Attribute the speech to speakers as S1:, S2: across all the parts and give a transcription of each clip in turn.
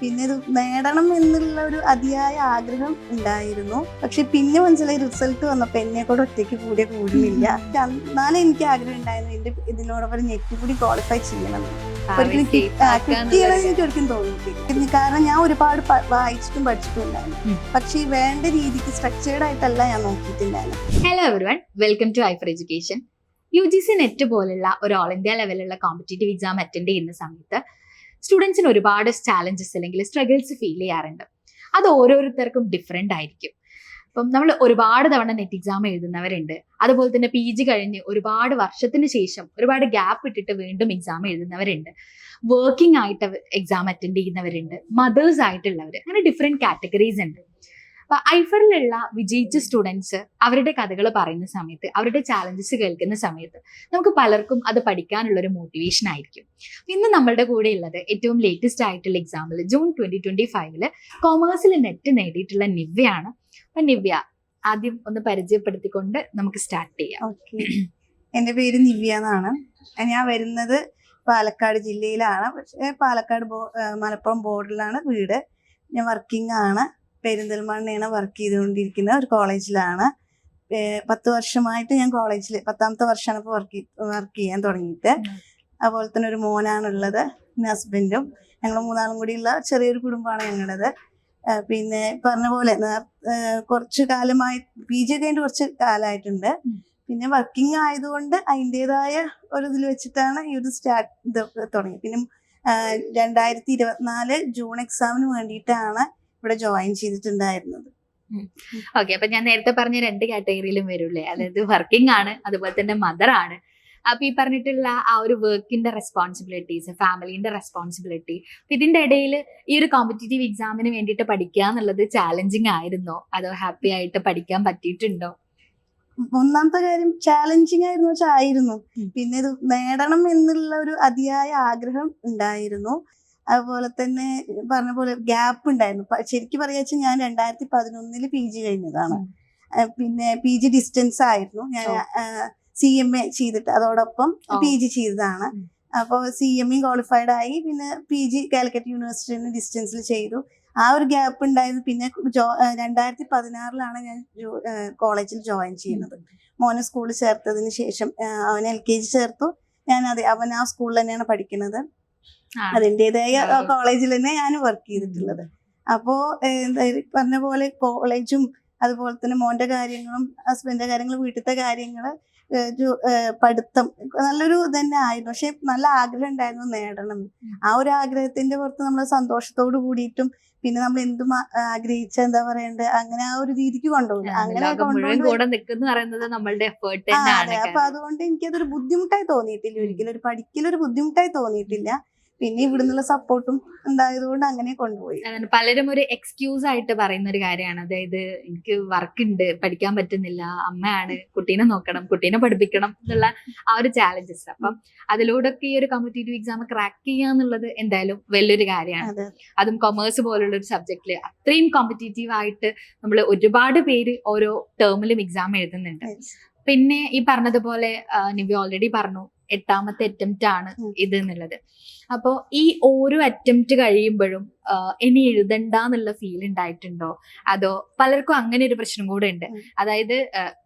S1: പിന്നെ ഇത് നേടണം എന്നുള്ള ഒരു അതിയായ ആഗ്രഹം ഉണ്ടായിരുന്നു. പക്ഷെ പിന്നെ മനസ്സിലായി റിസൾട്ട് വന്നപ്പോ എന്നെ കൂടെ ഒറ്റയ്ക്ക് കൂടിയ കൂടുന്നില്ല എന്നാലും എനിക്ക് ആഗ്രഹം ഉണ്ടായിരുന്നു എന്റെ ഇതിനോടൊപ്പം നെറ്റ് കൂടി ക്വാളിഫൈ ചെയ്യണം. ഒരിക്കലും കി- ആ, കിട്ടിയതെന്ന് എനിക്ക് ഒരിക്കലും തോന്നിയിട്ടില്ല. കാരണം ഞാൻ ഒരുപാട് വായിച്ചിട്ടും പഠിച്ചിട്ടും ഉണ്ടായിരുന്നു പക്ഷെ വേണ്ട രീതിക്ക് സ്ട്രക്ചേർഡ് ആയിട്ടല്ല ഞാൻ നോക്കിയിട്ടുണ്ടായിരുന്നു.
S2: Hello everyone welcome to higher education U G C NET പോലുള്ള ഒരു ഓൾ ഇന്ത്യ ലെവലുള്ള കോമ്പറ്റേറ്റീവ് എക്സാം അറ്റൻഡ് ചെയ്യുന്ന സമയത്ത് സ്റ്റുഡൻസിന് ഒരുപാട് ചാലഞ്ചസ് അല്ലെങ്കിൽ സ്ട്രഗിൾസ് ഫീൽ ചെയ്യാറുണ്ട്. അത് ഓരോരുത്തർക്കും ഡിഫറെന്റ് ആയിരിക്കും. അപ്പം നമ്മൾ ഒരുപാട് തവണ നെറ്റ് എക്സാം എഴുതുന്നവരുണ്ട്. അതുപോലെ തന്നെ പി ജി കഴിഞ്ഞ് ഒരുപാട് വർഷത്തിന് ശേഷം ഒരുപാട് ഗ്യാപ്പ് ഇട്ടിട്ട് വീണ്ടും എക്സാം എഴുതുന്നവരുണ്ട്. വർക്കിംഗ് ആയിട്ട് എക്സാം അറ്റൻഡ് ചെയ്യുന്നവരുണ്ട്. മദേഴ്സ് ആയിട്ടുള്ളവർ അങ്ങനെ ഡിഫറെന്റ് കാറ്റഗറീസ് ഉണ്ട്. അപ്പൊ ഐഫറിലുള്ള വിജയിച്ച സ്റ്റുഡൻസ് അവരുടെ കഥകൾ പറയുന്ന സമയത്ത് അവരുടെ ചാലഞ്ചസ് കേൾക്കുന്ന സമയത്ത് നമുക്ക് പലർക്കും അത് പഠിക്കാനുള്ള ഒരു മോട്ടിവേഷൻ ആയിരിക്കും. ഇന്ന് നമ്മളുടെ കൂടെ ഉള്ളത് ഏറ്റവും ലേറ്റസ്റ്റ് ആയിട്ടുള്ള എക്സാമ്പിൾ ജൂൺ ട്വന്റി ട്വന്റി ഫൈവിൽ കോമേഴ്സിൽ നെറ്റ് നേടിയിട്ടുള്ള നിവ്യയാണ്. അപ്പൊ നിവ്യ ആദ്യം ഒന്ന് പരിചയപ്പെടുത്തിക്കൊണ്ട് നമുക്ക് സ്റ്റാർട്ട് ചെയ്യാം.
S1: ഓക്കെ എന്റെ പേര് നിവ്യ എന്നാണ്. ഞാൻ വരുന്നത് പാലക്കാട് ജില്ലയിലാണ്. പക്ഷേ പാലക്കാട് മലപ്പുറം ബോർഡറിലാണ് വീട്. ഞാൻ വർക്കിംഗ് ആണ്. പെരിന്തൽമണ്ണയാണ് വർക്ക് ചെയ്തുകൊണ്ടിരിക്കുന്ന ഒരു കോളേജിലാണ് പത്ത് വർഷമായിട്ട് ഞാൻ കോളേജിൽ പത്താമത്തെ വർഷമാണ് ഇപ്പോൾ വർക്ക് വർക്ക് ചെയ്യാൻ തുടങ്ങിയിട്ട്. അതുപോലെ തന്നെ ഒരു മോനാണുള്ളത് പിന്നെ ഹസ്ബൻഡും ഞങ്ങൾ മൂന്നാളും കൂടിയുള്ള ചെറിയൊരു കുടുംബമാണ് ഞങ്ങളുടേത്. പിന്നെ പറഞ്ഞ പോലെ കുറച്ച് കാലമായി പി ജി കഴിഞ്ഞിട്ട് കുറച്ച് കാലമായിട്ടുണ്ട് പിന്നെ വർക്കിംഗ് ആയതുകൊണ്ട് അതിന്റെതായ ഒരു ഇതിൽ വെച്ചിട്ടാണ് ഈ ഒരു സ്റ്റാർട്ട് ഇത് തുടങ്ങി പിന്നെ രണ്ടായിരത്തി ഇരുപത്തിനാല് ജൂൺ എക്സാമിന് വേണ്ടിയിട്ടാണ് ഇവിടെ ജോയിൻ ചെയ്തിട്ടുണ്ടായിരുന്നത്.
S2: ഓക്കെ അപ്പൊ ഞാൻ നേരത്തെ പറഞ്ഞ രണ്ട് കാറ്റഗറിയിലും വരുള്ളേ അതായത് വർക്കിംഗ് ആണ് അതുപോലെ തന്നെ മദർ ആണ്. അപ്പൊ ഈ പറഞ്ഞിട്ടുള്ള ആ ഒരു വർക്കിന്റെ റെസ്പോൺസിബിലിറ്റീസ് ഫാമിലിന്റെ റെസ്പോൺസിബിലിറ്റി അപ്പൊ ഇതിന്റെ ഇടയിൽ ഈ ഒരു കോമ്പറ്റേറ്റീവ് എക്സാമിന് വേണ്ടിയിട്ട് പഠിക്കുക എന്നുള്ളത് ചാലഞ്ചിങ് ആയിരുന്നോ? അതോ ഹാപ്പി ആയിട്ട് പഠിക്കാൻ പറ്റിയിട്ടുണ്ടോ?
S1: ഒന്നാമത്തെ കാര്യം ചാലഞ്ചിങ് ആയിരുന്നു? വെച്ചാൽ ആയിരുന്നു. പിന്നെ ഇത് നേടണം എന്നുള്ള ഒരു അതിയായ ആഗ്രഹം ഉണ്ടായിരുന്നു. അതുപോലെ തന്നെ പറഞ്ഞ പോലെ ഗ്യാപ്പ് ഉണ്ടായിരുന്നു. ശരിക്കും പറയാ വെച്ചാൽ ഞാൻ രണ്ടായിരത്തി പതിനൊന്നിൽ പി ജി കഴിഞ്ഞതാണ് പിന്നെ പി ജി ഡിസ്റ്റൻസ് ആയിരുന്നു. ഞാൻ. സി എം എ ചെയ്തിട്ട് അതോടൊപ്പം. പി ജി ചെയ്തതാണ്. അപ്പോൾ സി എം ഇ ക്വാളിഫൈഡ് ആയി. പിന്നെ പി ജി കാലിക്കറ്റ് യൂണിവേഴ്സിറ്റിയിൽ ഡിസ്റ്റൻസിൽ ചെയ്തു. ആ ഒരു ഗ്യാപ്പ് ഉണ്ടായിരുന്നു. പിന്നെ ജോ രണ്ടായിരത്തി പതിനാറിലാണ് ഞാൻ കോളേജിൽ ജോയിൻ ചെയ്യുന്നത്. മോനെ സ്കൂളിൽ ചേർത്തതിന് ശേഷം അവൻ എൽ കെ ജി ചേർത്തു. ഞാൻ അതെ അവൻ ആ സ്കൂളിൽ തന്നെയാണ് പഠിക്കുന്നത്.
S2: അതിന്റെതായ.
S1: കോളേജിൽ തന്നെ ഞാൻ വർക്ക് ചെയ്തിട്ടുള്ളത്. അപ്പോ എന്തായാലും പറഞ്ഞ പോലെ കോളേജും അതുപോലെ തന്നെ മോന്റെ കാര്യങ്ങളും ഹസ്ബൻഡിന്റെ കാര്യങ്ങളും വീട്ടിലത്തെ ഒരു പഠിത്തം നല്ലൊരു തന്നെ ആയിരുന്നു. പക്ഷെ നല്ല ആഗ്രഹം ഉണ്ടായിരുന്നു നേടണം. ആ ഒരു ആഗ്രഹത്തിന്റെ പുറത്ത് നമ്മൾ സന്തോഷത്തോട് കൂടിയിട്ടും പിന്നെ നമ്മൾ എന്തും ആഗ്രഹിച്ച എന്താ പറയണ്ടത് അങ്ങനെ ആ ഒരു രീതിക്ക് കൊണ്ടുപോകും അങ്ങനെ അതെ. അപ്പൊ അതുകൊണ്ട് എനിക്കതൊരു ബുദ്ധിമുട്ടായി തോന്നിയിട്ടില്ല ഒരിക്കലും. ഒരു പഠിക്കലൊരു ബുദ്ധിമുട്ടായി തോന്നിയിട്ടില്ല. പിന്നെ ഇവിടുന്നുള്ള സപ്പോർട്ടും ഉണ്ടായതുകൊണ്ട് അങ്ങനെ കൊണ്ടുപോയി.
S2: പലരും ഒരു എക്സ്ക്യൂസ് ആയിട്ട് പറയുന്ന ഒരു കാര്യമാണ്. അതായത് എനിക്ക് വർക്ക് ഉണ്ട് പഠിക്കാൻ പറ്റുന്നില്ല അമ്മയാണ് കുട്ടീനെ നോക്കണം കുട്ടീനെ പഠിപ്പിക്കണം എന്നുള്ള ആ ഒരു ചാലഞ്ചസ് അപ്പം അതിലൂടെയൊക്കെ ഈ ഒരു കോമ്പറ്റേറ്റീവ് എക്സാം ക്രാക്ക് ചെയ്യുക എന്നുള്ളത് എന്തായാലും വലിയൊരു കാര്യമാണ്.
S1: അതും.
S2: കൊമേഴ്സ് പോലുള്ള ഒരു സബ്ജക്റ്റിൽ അത്രയും കോമ്പറ്റേറ്റീവ് ആയിട്ട് നമ്മൾ ഒരുപാട് പേര് ഓരോ ടേമിലും എക്സാം എഴുതുന്നുണ്ട്. പിന്നെ ഈ പറഞ്ഞതുപോലെ നിവി നിവ്യ ഓൾറെഡി പറഞ്ഞു എട്ടാമത്തെ അറ്റംപ്റ്റ് ആണ് ഇത് എന്നുള്ളത് അപ്പോ ഈ ഓരോ അറ്റംപ്റ്റ് കഴിയുമ്പോഴും ഇനി എഴുതണ്ട എന്നുള്ള ഫീൽ ഉണ്ടായിട്ടുണ്ടോ അതോ പലർക്കും അങ്ങനെ ഒരു പ്രശ്നം കൂടെ ഉണ്ട്. അതായത്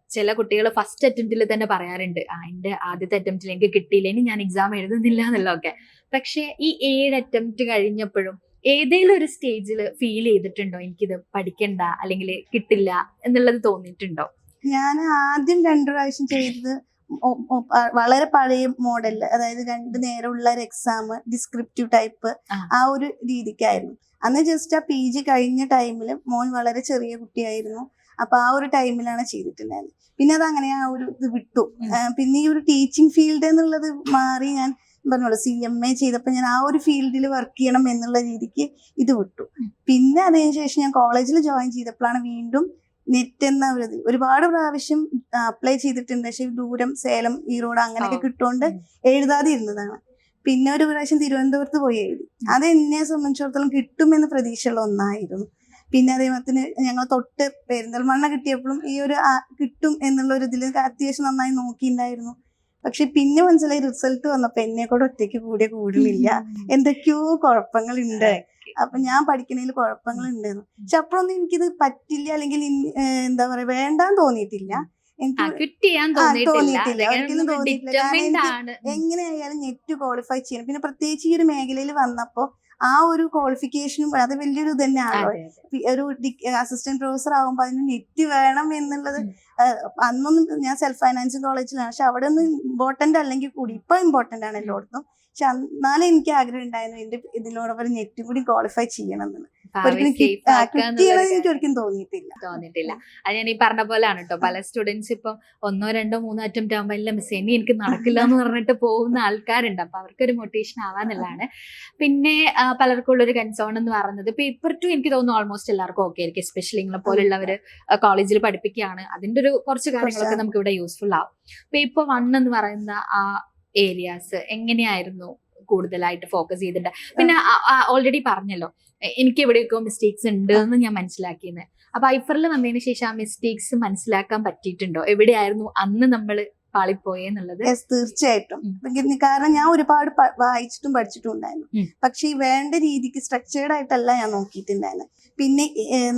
S2: ചില കുട്ടികൾ ഫസ്റ്റ് അറ്റംപ്റ്റിൽ തന്നെ പറയാറുണ്ട് ആ എന്റെ ആദ്യത്തെ അറ്റംപ്റ്റിൽ എനിക്ക് കിട്ടിയില്ല ഇനി ഞാൻ എക്സാം എഴുതുന്നില്ല എന്നുള്ളതൊക്കെ. പക്ഷേ ഈ ഏഴ് അറ്റംപ്റ്റ് കഴിഞ്ഞപ്പോഴും ഏതെങ്കിലും ഒരു സ്റ്റേജിൽ ഫീൽ ചെയ്തിട്ടുണ്ടോ? എനിക്കിത് പഠിക്കണ്ട അല്ലെങ്കിൽ കിട്ടില്ല എന്നുള്ളത് തോന്നിയിട്ടുണ്ടോ?
S1: ഞാൻ ആദ്യം രണ്ടു പ്രാവശ്യം ചെയ്തത് വളരെ പഴയ മോഡലിൽ അതായത് രണ്ട് നേരമുള്ള ഒരു എക്സാം ഡിസ്ക്രിപ്റ്റീവ് ടൈപ്പ്
S2: ആ.
S1: ഒരു രീതിക്കായിരുന്നു. അന്ന് ജസ്റ്റ് ആ പി ജി കഴിഞ്ഞ ടൈമിൽ മോൻ വളരെ ചെറിയ കുട്ടിയായിരുന്നു. അപ്പൊ ആ ഒരു ടൈമിലാണ് ചെയ്തിട്ടുണ്ടായിരുന്നത്. പിന്നെ അത് അങ്ങനെ ആ ഒരു ഇത് വിട്ടു. പിന്നെ ഈ ഒരു ടീച്ചിങ് ഫീൽഡ് എന്നുള്ളത് മാറി ഞാൻ പറഞ്ഞോളൂ സി എം എ ചെയ്തപ്പോൾ ഞാൻ ആ ഒരു ഫീൽഡിൽ വർക്ക് ചെയ്യണം എന്നുള്ള രീതിക്ക് ഇത് വിട്ടു. പിന്നെ അതിനുശേഷം ഞാൻ കോളേജിൽ ജോയിൻ ചെയ്തപ്പോഴാണ് വീണ്ടും നെറ്റ് എന്ന ഒരു ഒരുപാട് പ്രാവശ്യം അപ്ലൈ ചെയ്തിട്ടുണ്ട്. പക്ഷെ ദൂരം സേലം ഈറോഡ് അങ്ങനെയൊക്കെ. കിട്ടുകൊണ്ട്. എഴുതാതെ ഇരുന്നതാണ് പിന്നെ ഒരു പ്രാവശ്യം തിരുവനന്തപുരത്ത് പോയി എഴുതി. അത് എന്നെ സംബന്ധിച്ചിടത്തോളം കിട്ടുമെന്ന് പ്രതീക്ഷയുള്ള ഒന്നായിരുന്നു. പിന്നെ അതേപോലെ ഞങ്ങൾ തൊട്ട് പെരിന്തൽമണ്ണ കിട്ടിയപ്പോഴും ഈ ഒരു കിട്ടും എന്നുള്ള ഒരു ഇതിൽ അത്യാവശ്യം നന്നായി നോക്കിയിട്ടുണ്ടായിരുന്നു പക്ഷെ പിന്നെ മനസ്സിലായി റിസൾട്ട് വന്നപ്പോ എന്നെ കൂടെ ഒറ്റയ്ക്ക് കൂടിയ കൂടുന്നില്ല. എന്തൊക്കെയോ കുഴപ്പങ്ങളുണ്ട്. അപ്പൊ ഞാൻ പഠിക്കുന്നതിൽ കുഴപ്പങ്ങൾ ഉണ്ടായിരുന്നു പക്ഷെ അപ്പോഴൊന്നും എനിക്കിത് പറ്റില്ല അല്ലെങ്കിൽ എന്താ പറയാ വേണ്ടാന്ന് തോന്നിയിട്ടില്ല. എങ്ങനെയായാലും നെറ്റ് ക്വാളിഫൈ ചെയ്യണം. പിന്നെ പ്രത്യേകിച്ച് ഈ ഒരു മേഖലയിൽ വന്നപ്പോ ആ ഒരു ക്വാളിഫിക്കേഷനും അത് വലിയൊരു ഇത് തന്നെയാണല്ലോ. ഒരു അസിസ്റ്റന്റ് പ്രൊഫസർ ആകുമ്പോൾ അതിന് നെറ്റ് വേണം എന്നുള്ളത്. അന്നൊന്നും ഞാൻ സെൽഫ് ഫൈനാൻസിങ് കോളേജിലാണ്. പക്ഷെ അവിടെ ഒന്നും ഇമ്പോർട്ടന്റ് അല്ലെങ്കിൽ കൂടി ഇപ്പൊ ഇമ്പോർട്ടന്റ് ആണ് എല്ലായിടത്തും. പക്ഷെ എന്നാലും എനിക്ക് ആഗ്രഹം ഉണ്ടായിരുന്നു എന്റെ ഇതിനോടൊപ്പം നെറ്റും കൂടി ക്വാളിഫൈ ചെയ്യണം
S2: എന്നുള്ളത്
S1: എനിക്ക് ഒരിക്കലും തോന്നിയിട്ടില്ല.
S2: തോന്നിയിട്ടില്ല. അത് ഞാൻ ഈ പറഞ്ഞ പോലെയാണ് കേട്ടോ പല സ്റ്റുഡൻസ് ഇപ്പം ഒന്നോ രണ്ടോ മൂന്നോ അറ്റംപ്റ്റ് ആകുമ്പോൾ എല്ലാം മിസ് ഇനി എനിക്ക് നടക്കില്ല എന്ന് പറഞ്ഞിട്ട് പോകുന്ന ആൾക്കാരുണ്ട്. അപ്പൊ അവർക്കൊരു മോട്ടിവേഷൻ ആവാന്നുള്ളതാണ്. പിന്നെ പലർക്കും ഉള്ളൊരു കൺസേൺ എന്ന് പറയുന്നത് പേപ്പർ ടു എനിക്ക് തോന്നുന്നു ഓൾമോസ്റ്റ് എല്ലാവർക്കും ഓക്കെ ആയിരിക്കും. എസ്പെഷ്യലി നിങ്ങളെ പോലുള്ളവര് കോളേജിൽ പഠിപ്പിക്കുകയാണ്. അതിന്റെ ഒരു കുറച്ച് കാര്യങ്ങളൊക്കെ നമുക്ക് ഇവിടെ യൂസ്ഫുൾ ആവും പേപ്പർ വൺ എന്ന് പറയുന്ന ആ ഏരിയാസ് എങ്ങനെയായിരുന്നു കൂടുതലായിട്ട് ഫോക്കസ് ചെയ്തിട്ട്? പിന്നെ ഓൾറെഡി പറഞ്ഞല്ലോ. എനിക്ക് എവിടെയൊക്കെ മിസ്റ്റേക്സ് ഉണ്ട് എന്ന് ഞാൻ മനസ്സിലാക്കിയെന്ന്. അപ്പൊ ഐഫറിൽ വന്നതിന് ശേഷം ആ മിസ്റ്റേക്സ് മനസ്സിലാക്കാൻ പറ്റിയിട്ടുണ്ടോ? എവിടെയായിരുന്നു അന്ന് നമ്മൾ പാളിപ്പോയെന്നുള്ളത്
S1: എന്നുള്ളത്. തീർച്ചയായിട്ടും. കാരണം ഞാൻ ഒരുപാട് വായിച്ചിട്ടും പഠിച്ചിട്ടും ഉണ്ടായിരുന്നു പക്ഷെ ഈ വേണ്ട രീതിക്ക് സ്ട്രക്ചേർഡ് ആയിട്ടല്ല ഞാൻ നോക്കിയിട്ടുണ്ടായിരുന്നു. പിന്നെ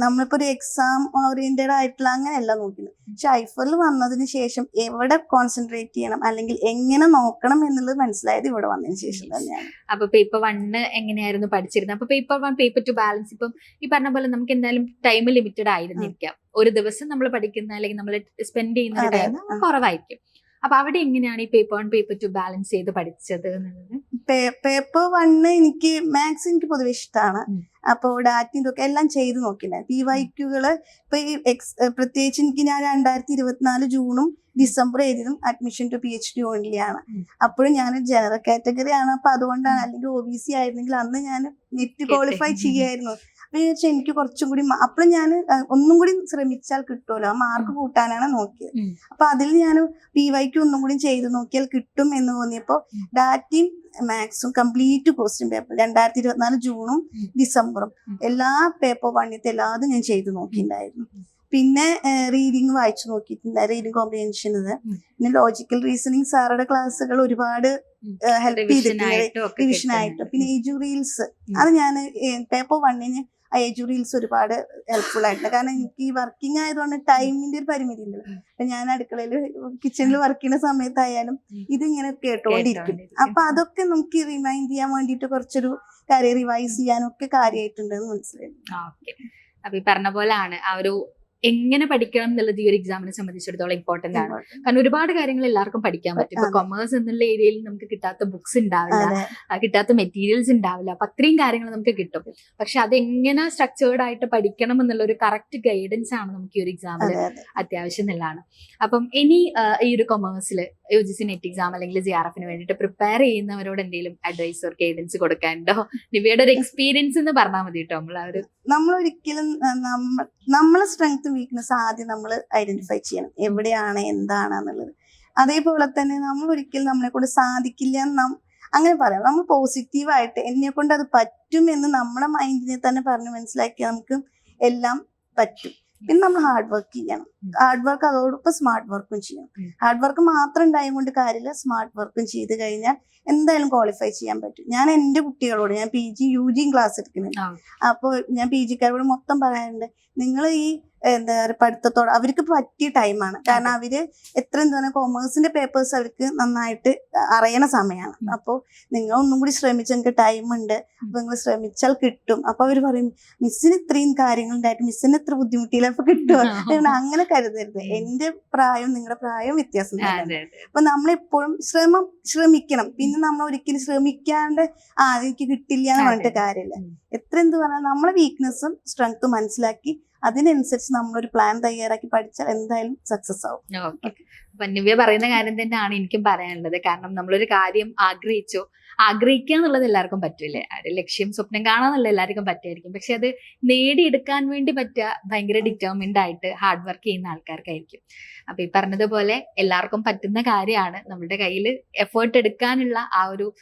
S1: നമ്മളിപ്പോ ഒരു എക്സാം ഓറിയന്റഡ് ആയിട്ടുള്ള അങ്ങനെയല്ല നോക്കുന്നത് പക്ഷെ ഐഫറിൽ വന്നതിന് ശേഷം എവിടെ കോൺസെൻട്രേറ്റ് ചെയ്യണം? അല്ലെങ്കിൽ എങ്ങനെ നോക്കണം എന്നുള്ളത് മനസ്സിലായത് ഇവിടെ വന്നതിന് ശേഷം തന്നെയാണ്.
S2: അപ്പൊ പേപ്പർ വണ്ണ് എങ്ങനെയായിരുന്നു പഠിച്ചിരുന്നത് അപ്പൊ paper one paper two balance ഇപ്പം ഈ പറഞ്ഞ പോലെ നമുക്ക് എന്തായാലും ടൈം ലിമിറ്റഡ് ആയിരുന്നിരിക്കാം. ഒരു ദിവസം നമ്മൾ പഠിക്കുന്ന അല്ലെങ്കിൽ നമ്മൾ സ്പെൻഡ് ചെയ്യുന്ന ടൈം കുറവായിരിക്കും. അപ്പൊ അവിടെ എങ്ങനെയാണ് ഈ paper one paper two balance ചെയ്ത് പഠിച്ചത് എന്നുള്ളത്?
S1: പേപ്പർ വണ്ണ് എനിക്ക് മാത്സ് എനിക്ക് പൊതുവെ ഇഷ്ടമാണ്. അപ്പോൾ ഡാറ്റിന്റെ ഒക്കെ എല്ലാം ചെയ്ത് നോക്കിണ്ടായിരുന്നു പി വൈക്യുകൾ ഇപ്പൊ ഈ എക്സ് പ്രത്യേകിച്ച് എനിക്ക് ഞാൻ രണ്ടായിരത്തി ഇരുപത്തിനാല് ജൂണും December എഴുതിയതും admission to P H D
S2: ഓൺലിയാണ്.
S1: അപ്പോഴും ഞാൻ ജനറൽ കാറ്റഗറി ആണ്. അപ്പൊ അതുകൊണ്ടാണ് അല്ലെങ്കിൽ ഒ ബി സി ആയിരുന്നെങ്കിൽ അന്ന് ഞാൻ നെറ്റ് ക്വാളിഫൈ. ചെയ്യായിരുന്നു. അപ്പൊ ഞാൻ വെച്ചാൽ എനിക്ക് കുറച്ചും കൂടി അപ്പോഴും ഞാൻ ഒന്നും കൂടി ശ്രമിച്ചാൽ കിട്ടുമല്ലോ ആ മാർക്ക് കൂട്ടാനാണ് നോക്കിയത്. അപ്പൊ അതിൽ ഞാൻ പി വൈക്ക് ഒന്നും കൂടി ചെയ്ത് നോക്കിയാൽ കിട്ടും എന്ന് തോന്നിയപ്പോ. ഡാറ്റയും മാത്സും കംപ്ലീറ്റ് ക്വസ്റ്റ്യൻ പേപ്പർ രണ്ടായിരത്തി ഇരുപത്തിനാല് ജൂണും. ഡിസംബറും. എല്ലാ പേപ്പർ വണ്ണിത്തെ എല്ലാതും ഞാൻ ചെയ്ത് നോക്കിയിട്ടുണ്ടായിരുന്നു പിന്നെ റീഡിങ് വായിച്ചു നോക്കിയിട്ടുണ്ട് റീഡിങ് കോമ്പ്രിഹെൻഷൻ ഇത്. പിന്നെ ലോജിക്കൽ റീസണിങ് സാറുടെ ക്ലാസ്സുകൾ ഒരുപാട് ഹെൽപ്പ് ചെയ്തിട്ടുണ്ട് റിവിഷൻ ആയിട്ട് പിന്നെ ഏജു റീൽസ്. അത് ഞാൻ പേപ്പർ വണ്ണിന് ആ ഏജു റീൽസ് ഒരുപാട് ഹെൽപ്ഫുൾ ആയിട്ടുണ്ട്. കാരണം എനിക്ക് ഈ വർക്കിംഗ് ആയതുകൊണ്ട് ടൈമിന്റെ ഒരു പരിമിതി ഉണ്ടല്ലോ. അപ്പൊ ഞാൻ അടുക്കളയിൽ കിച്ചണിൽ വർക്ക് ചെയ്യുന്ന സമയത്തായാലും
S2: ഇത്
S1: ഇതിങ്ങനെ കേട്ടോണ്ടിരിക്കും. അപ്പൊ അതൊക്കെ നമുക്ക് റിമൈൻഡ് ചെയ്യാൻ വേണ്ടിയിട്ട് കുറച്ചൊരു കാര്യം റിവൈസ് ചെയ്യാനൊക്കെ കാര്യമായിട്ടുണ്ടെന്ന് മനസ്സിലായി.
S2: അപ്പൊ ഈ പറഞ്ഞ പോലെയാണ് ആ ഒരു എങ്ങനെ പഠിക്കണം എന്നുള്ളത് ഈ ഒരു എക്സാമിനെ സംബന്ധിച്ചിടത്തോളം ഇമ്പോർട്ടന്റ് ആണ്. കാരണം ഒരുപാട് കാര്യങ്ങൾ എല്ലാവർക്കും പഠിക്കാൻ പറ്റും. ഇപ്പൊ കൊമേഴ്സ് എന്നുള്ള ഏരിയയിൽ നമുക്ക് കിട്ടാത്ത ബുക്സ് ഉണ്ടാവില്ല. കിട്ടാത്ത മെറ്റീരിയൽസ് ഉണ്ടാവില്ല. അപ്പൊ അത്രയും കാര്യങ്ങൾ നമുക്ക് കിട്ടും. പക്ഷെ അതെങ്ങനെ സ്ട്രക്ചേർഡ് ആയിട്ട് പഠിക്കണം എന്നുള്ള ഒരു കറക്റ്റ് ഗൈഡൻസ് ആണ് നമുക്ക് ഈ ഒരു എക്സാമിൽ
S1: അതെ അതെ.
S2: അത്യാവശ്യം എന്നുള്ളതാണ് അപ്പം ഇനി ഈ ഒരു കൊമേഴ്സിൽ U G C NET exam അല്ലെങ്കിൽ ജി ആർ എഫിന് വേണ്ടിയിട്ട് പ്രിപ്പയർ ചെയ്യുന്നവരോട് എന്തെങ്കിലും അഡ്വൈസ് ഓർ ഗൈഡൻസ് കൊടുക്കാനുണ്ടോ? നിവയുടെ ഒരു എക്സ്പീരിയൻസ് എന്ന് പറഞ്ഞാൽ മതി കേട്ടോ നമ്മൾ ആ ഒരു
S1: നമ്മൾ ഒരിക്കലും നമ്മ നമ്മളെ സ്ട്രെങ്ത്തും വീക്ക്നെസ് ആദ്യം നമ്മൾ ഐഡന്റിഫൈ ചെയ്യണം. എവിടെയാണ് എന്താണ് എന്നുള്ളത് അതേപോലെ തന്നെ നമ്മൾ ഒരിക്കലും നമ്മളെ കൊണ്ട് സാധിക്കില്ല നം- അങ്ങനെ പറയാം. നമ്മൾ പോസിറ്റീവായിട്ട് എന്നെ കൊണ്ട് അത് പറ്റും എന്ന് നമ്മുടെ മൈൻഡിനെ തന്നെ പറഞ്ഞ് മനസ്സിലാക്കിയാൽ നമുക്ക് എല്ലാം പറ്റും. പിന്നെ നമ്മൾ ഹാർഡ് വർക്ക് ചെയ്യണം. ഹാർഡ് വർക്ക് അതോടൊപ്പം സ്മാർട്ട് വർക്കും ചെയ്യണം. ഹാർഡ് വർക്ക് മാത്രം ഉണ്ടായത് കൊണ്ട് കാര്യമില്ല സ്മാർട്ട് വർക്കും ചെയ്ത് കഴിഞ്ഞാൽ എന്തായാലും ക്വാളിഫൈ ചെയ്യാൻ പറ്റും. ഞാൻ എന്റെ കുട്ടികളോട് ഞാൻ പി ജി യു ജിയും ക്ലാസ് എടുക്കുന്നുണ്ട്. അപ്പോൾ ഞാൻ പി ജിക്കാരോട് മൊത്തം പറയാറുണ്ട് നിങ്ങൾ ഈ എന്താ പറയുക പഠിത്തത്തോട് അവർക്ക് പറ്റിയ ടൈമാണ് കാരണം അവർ എത്ര എന്താ പറയുക കോമേഴ്സിന്റെ പേപ്പേഴ്സ് അവർക്ക് നന്നായിട്ട് അറിയണ സമയമാണ്. അപ്പോൾ നിങ്ങൾ ഒന്നും കൂടി ശ്രമിച്ച നിങ്ങൾക്ക് ടൈം ഉണ്ട്. അപ്പൊ നിങ്ങൾ ശ്രമിച്ചാൽ കിട്ടും. അപ്പൊ അവർ പറയും മിസ്സിന് ഇത്രയും കാര്യങ്ങൾ ഉണ്ടായിട്ട് മിസ്സിന് ഇത്ര ബുദ്ധിമുട്ടിയില്ല അപ്പൊ കിട്ടുമോ അങ്ങനെ കരുതരുത്. എന്റെ പ്രായവും നിങ്ങളുടെ പ്രായവും വ്യത്യാസം അപ്പൊ നമ്മളെപ്പോഴും ശ്രമം ശ്രമിക്കണം. പിന്നെ നമ്മൾ ഒരിക്കലും ശ്രമിക്കാണ്ട് ആ എനിക്ക് കിട്ടില്ല എന്ന് പറഞ്ഞിട്ട് കാര്യമില്ല. എത്ര എന്ത് പറഞ്ഞാൽ നമ്മളെ വീക്ക്നെസ്സും സ്ട്രെങ്ത്തും മനസ്സിലാക്കി അതിനനുസരിച്ച് നമ്മളൊരു പ്ലാൻ തയ്യാറാക്കി പഠിച്ചാൽ എന്തായാലും സക്സസ് ആവും.
S2: അപ്പൊ നിവ്യ പറയുന്ന കാര്യം തന്നെയാണ് എനിക്കും പറയാനുള്ളത്. കാരണം നമ്മളൊരു കാര്യം ആഗ്രഹിച്ചോ. ആഗ്രഹിക്കുക എന്നുള്ളത് എല്ലാവർക്കും പറ്റില്ലേ ഒരു ലക്ഷ്യം സ്വപ്നം കാണാന്നുള്ള എല്ലാവർക്കും പറ്റുമായിരിക്കും. പക്ഷെ അത് നേടിയെടുക്കാൻ വേണ്ടി പറ്റുക ഭയങ്കര ഡിറ്റർമിൻഡ് ആയിട്ട് ഹാർഡ് വർക്ക് ചെയ്യുന്ന ആൾക്കാർക്കായിരിക്കും. അപ്പൊ ഈ പറഞ്ഞതുപോലെ എല്ലാവർക്കും പറ്റുന്ന കാര്യമാണ്. നമ്മുടെ കയ്യിൽ എഫേർട്ട് എടുക്കാനുള്ള ആ ഒരു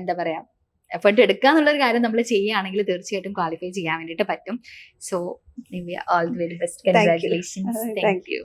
S2: എന്താ പറയാ എഫേർട്ട് എടുക്കുക എന്നുള്ളൊരു കാര്യം നമ്മൾ ചെയ്യുകയാണെങ്കിൽ തീർച്ചയായിട്ടും ക്വാളിഫൈ ചെയ്യാൻ വേണ്ടിയിട്ട് പറ്റും. So Nivya all the very best. Congratulations thank you